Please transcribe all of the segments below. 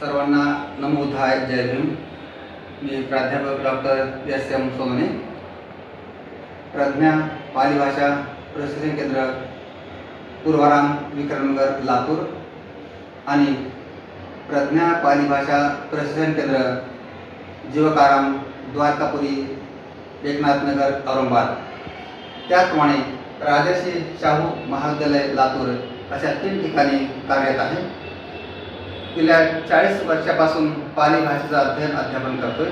सर्वांना नमोधाय जय भीम. मी प्राध्यापक doctor S M Somne Pradnya Pali भाषा प्रशिक्षण केंद्र पूर्वाराम विक्रमनगर लातूर. आणि प्रज्ञा पाली भाषा प्रशिक्षण केंद्र जीवकाराम द्वारकापुरी एकनाथनगर औरंगाबाद. त्याचप्रमाणे राजर्षी शाहू महाविद्यालय लातूर अशा तीन ठिकाणी कार्यरत आहे. गेल्या चाळीस वर्षापासून पाली भाषेचं अध्ययन अध्यापन करतोय.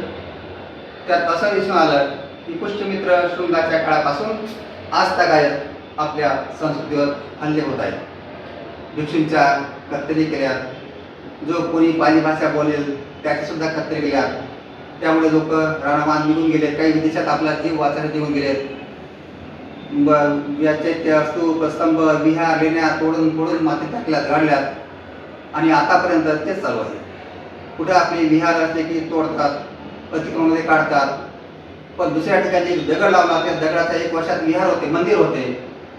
त्यात असं दिसून आलं की पुष्टमित्र शृंगाच्या काळापासून आज तगायत आपल्या संस्कृतीवर हल्ले होत आहेत. भिक्षूंच्या कत्तली केल्यात. जो कोणी पाली भाषा बोलेल त्याची सुद्धा कत्तली केल्यात. त्यामुळे लोक राणामान निघून गेलेत. काही विदेशात आपला जीव वाचायला निघून गेलेत. याचे त्या स्तूप स्तंभ विहार लेण्या तोडून तोडून माती टाकल्यात गाडल्यात. आणि आतापर्यंत तेच चालू आहे. कुठं आपले विहार असले की तोडतात अतिक्रमणमध्ये काढतात पण दुसऱ्या ठिकाणी दगड लावला त्या दगडाचा एक वर्षात विहार होते मंदिर होते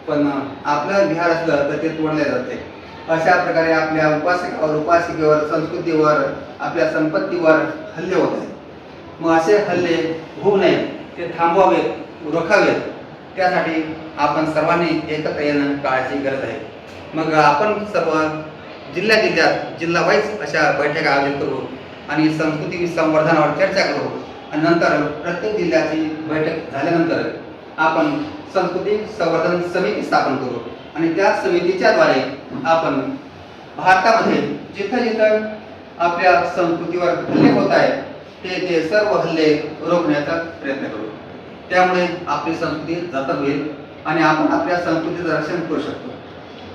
पण आपलं विहार असलं तर ते तोडले जाते. अशा प्रकारे आपल्या उपासकावर उपासिकेवर संस्कृतीवर आपल्या संपत्तीवर हल्ले होत आहेत. मग असे हल्ले होऊ नये ते थांबवावेत रोखावेत त्यासाठी आपण सर्वांनी एकत्र येणं काळाची गरज आहे. मग आपण सर्व जिल्ह्या जिल्ह्यात जिल्हा वाईज अशा बैठका आयोजित करू आणि संस्कृती संवर्धनावर चर्चा करू. आणि नंतर प्रत्येक जिल्ह्याची बैठक झाल्यानंतर आपण संस्कृती संवर्धन समिती स्थापन करू. आणि त्या समितीच्याद्वारे आपण भारतामध्ये जिथं जिथं आपल्या संस्कृतीवर हल्ले होत आहेत ते ते सर्व हल्ले रोखण्याचा प्रयत्न करू. त्यामुळे आपली संस्कृती जतन होईल आणि आपण आपल्या संस्कृतीचं रक्षण करू शकतो.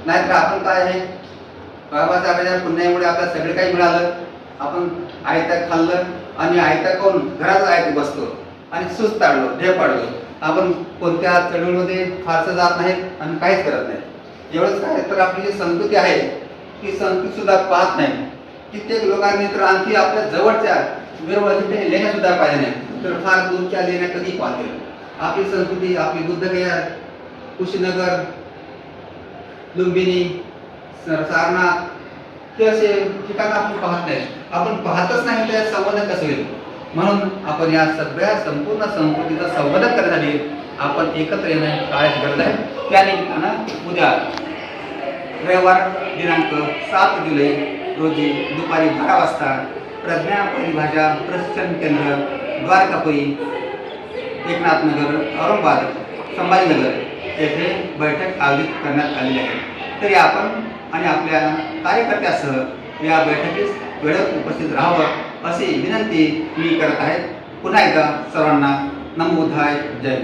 नाहीतर आपण काय आहे? बाबासाहेबांच्या पुण्यामुळे आपल्याला सगळं काही मिळालं. आपण आयतं खाल्लं आणि आयतं कोण घरात आयत बसतो आणि सुस्त आणलो ढेप पाडलो आपण कोणत्या चळवळीमध्ये फारसं जात नाही आणि काहीच करत नाही एवढंच काय? तर आपली जी संस्कृती आहे ती संस्कृती सुद्धा पाहत नाही. कित्येक लोकांनी तर आणखी आपल्या जवळच्या वेरवळीचे लेण्या सुद्धा पाहिल्या नाही. तर फार दूरच्या लेण्या कधी पाहतील? आपली संस्कृती आपली बुद्धगया कुशीनगर लुंबिनी सारनाथ ते असे ठिकाण आपण पाहत नाही. आपण पाहतच नाही तर संवर्धन कसं होईल? म्हणून आपण या सगळ्या संपूर्ण संस्कृतीचं संवर्धन करण्यासाठी आपण एकत्र येणं काळाची गरज आहे. त्या निमित्तानं उद्या रविवार दिनांक सात जुलै रोजी दुपारी बारा वाजता प्रज्ञा परिभाषा प्रशिक्षण केंद्र द्वारकापुरी एकनाथनगर औरंगाबाद संभाजीनगर येथे बैठक आयोजित करण्यात आलेली आहे. तरी आपण आणि आपल्या कार्यकर्त्यासह या बैठकीस वेळेत उपस्थित राहावं अशी विनंती मी करत आहे. पुन्हा एकदा सर्वांना नमोधाय जय